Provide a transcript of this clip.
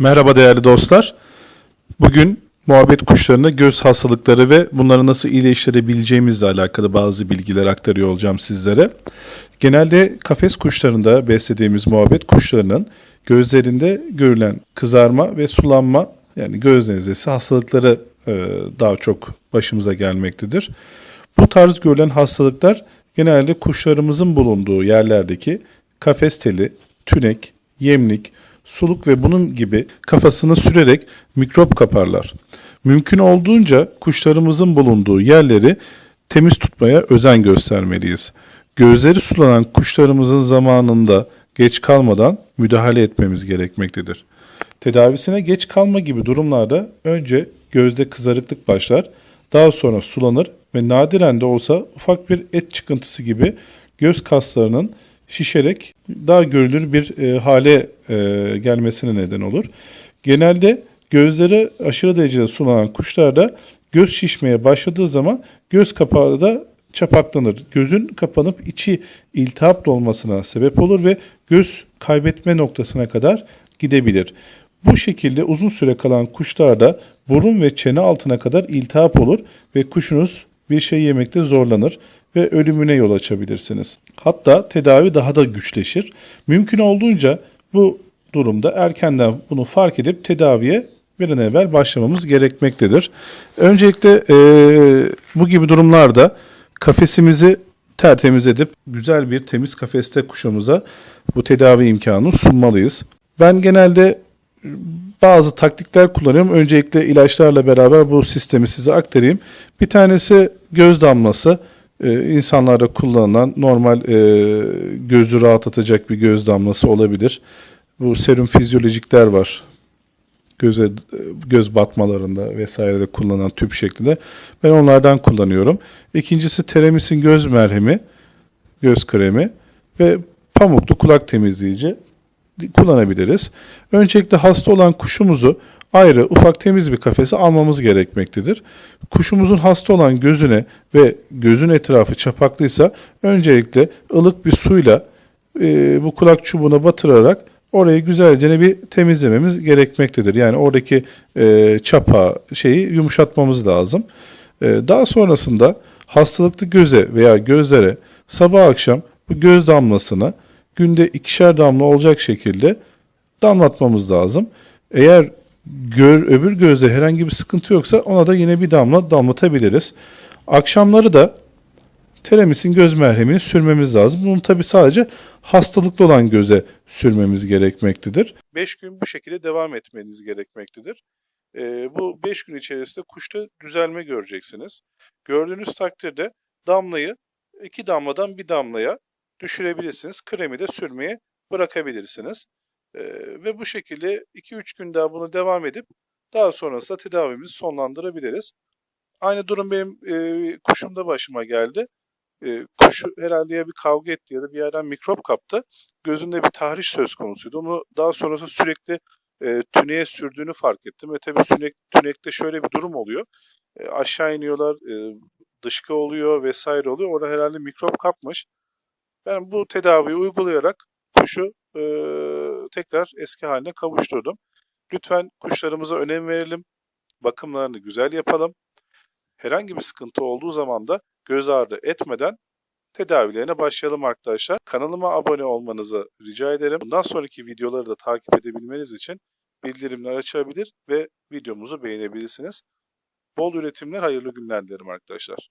Merhaba değerli dostlar. Bugün muhabbet kuşlarına göz hastalıkları ve bunları nasıl iyileştirebileceğimizle alakalı bazı bilgiler aktarıyor olacağım sizlere. Genelde kafes kuşlarında beslediğimiz muhabbet kuşlarının gözlerinde görülen kızarma ve sulanma yani göz nezlesi hastalıkları e, daha çok başımıza gelmektedir. Bu tarz görülen hastalıklar genelde kuşlarımızın bulunduğu yerlerdeki kafes teli, tünek, yemlik, suluk ve bunun gibi kafasını sürerek mikrop kaparlar. Mümkün olduğunca kuşlarımızın bulunduğu yerleri temiz tutmaya özen göstermeliyiz. Gözleri sulanan kuşlarımızın zamanında geç kalmadan müdahale etmemiz gerekmektedir. Tedavisine geç kalma gibi durumlarda önce gözde kızarıklık başlar, daha sonra sulanır ve nadiren de olsa ufak bir et çıkıntısı gibi göz kaslarının şişerek daha görülür bir e, hale e, gelmesine neden olur. Genelde gözleri aşırı derecede sulanan kuşlarda göz şişmeye başladığı zaman göz kapağı da çapaklanır. Gözün kapanıp içi iltihap dolmasına sebep olur ve göz kaybetme noktasına kadar gidebilir. Bu şekilde uzun süre kalan kuşlarda burun ve çene altına kadar iltihap olur ve kuşunuz bir şey yemekte zorlanır ve ölümüne yol açabilirsiniz. Hatta tedavi daha da güçleşir. Mümkün olduğunca bu durumda erkenden bunu fark edip tedaviye bir an evvel başlamamız gerekmektedir. Öncelikle eee, bu gibi durumlarda kafesimizi tertemiz edip güzel bir temiz kafeste kuşumuza bu tedavi imkanını sunmalıyız. Ben genelde bazı taktikler kullanıyorum. Öncelikle ilaçlarla beraber bu sistemi size aktarayım. Bir tanesi göz damlası. Ee, insanlarda kullanılan normal e, gözü rahatlatacak bir göz damlası olabilir. Bu serum fizyolojikler var. Göze göz batmalarında vesairede kullanılan tüp şeklinde. Ben onlardan kullanıyorum. İkincisi Teramis'in göz merhemi, göz kremi ve pamuklu kulak temizleyici kullanabiliriz. Öncelikle hasta olan kuşumuzu ayrı ufak temiz bir kafese almamız gerekmektedir. Kuşumuzun hasta olan gözüne ve gözün etrafı çapaklıysa öncelikle ılık bir suyla e, bu kulak çubuğuna batırarak orayı güzelce bir temizlememiz gerekmektedir. Yani oradaki e, çapa şeyi yumuşatmamız lazım. E, daha sonrasında hastalıklı göze veya gözlere sabah akşam bu göz damlasını günde ikişer damla olacak şekilde damlatmamız lazım. Eğer gör, öbür gözde herhangi bir sıkıntı yoksa ona da yine bir damla damlatabiliriz. Akşamları da Teramis'in göz merhemini sürmemiz lazım. Bunu tabi sadece hastalıklı olan göze sürmemiz gerekmektedir. 5 gün bu şekilde devam etmeniz gerekmektedir. Ee, bu 5 gün içerisinde kuşta düzelme göreceksiniz. Gördüğünüz takdirde damlayı iki damladan bir damlaya düşürebilirsiniz. Kremi de sürmeye bırakabilirsiniz. Ve bu şekilde 2-3 gün daha bunu devam edip daha sonrasında tedavimizi sonlandırabiliriz. Aynı durum benim e, kuşumda başıma geldi. E, kuş herhalde ya bir kavga etti ya da bir yerden mikrop kaptı. Gözünde bir tahriş söz konusuydu. Onu daha sonrasında sürekli e, tüneye sürdüğünü fark ettim. Ve tabii sünek, tünekte şöyle bir durum oluyor. E, aşağı iniyorlar, e, dışkı oluyor vesaire oluyor. Orada herhalde mikrop kapmış. Ben bu tedaviyi uygulayarak kuşu e, tekrar eski haline kavuşturdum. Lütfen kuşlarımıza önem verelim. Bakımlarını güzel yapalım. Herhangi bir sıkıntı olduğu zaman da göz ağrı etmeden tedavilerine başlayalım arkadaşlar. Kanalıma abone olmanızı rica ederim. Bundan sonraki videoları da takip edebilmeniz için bildirimler açabilir ve videomuzu beğenebilirsiniz. Bol üretimler, hayırlı günler dilerim arkadaşlar.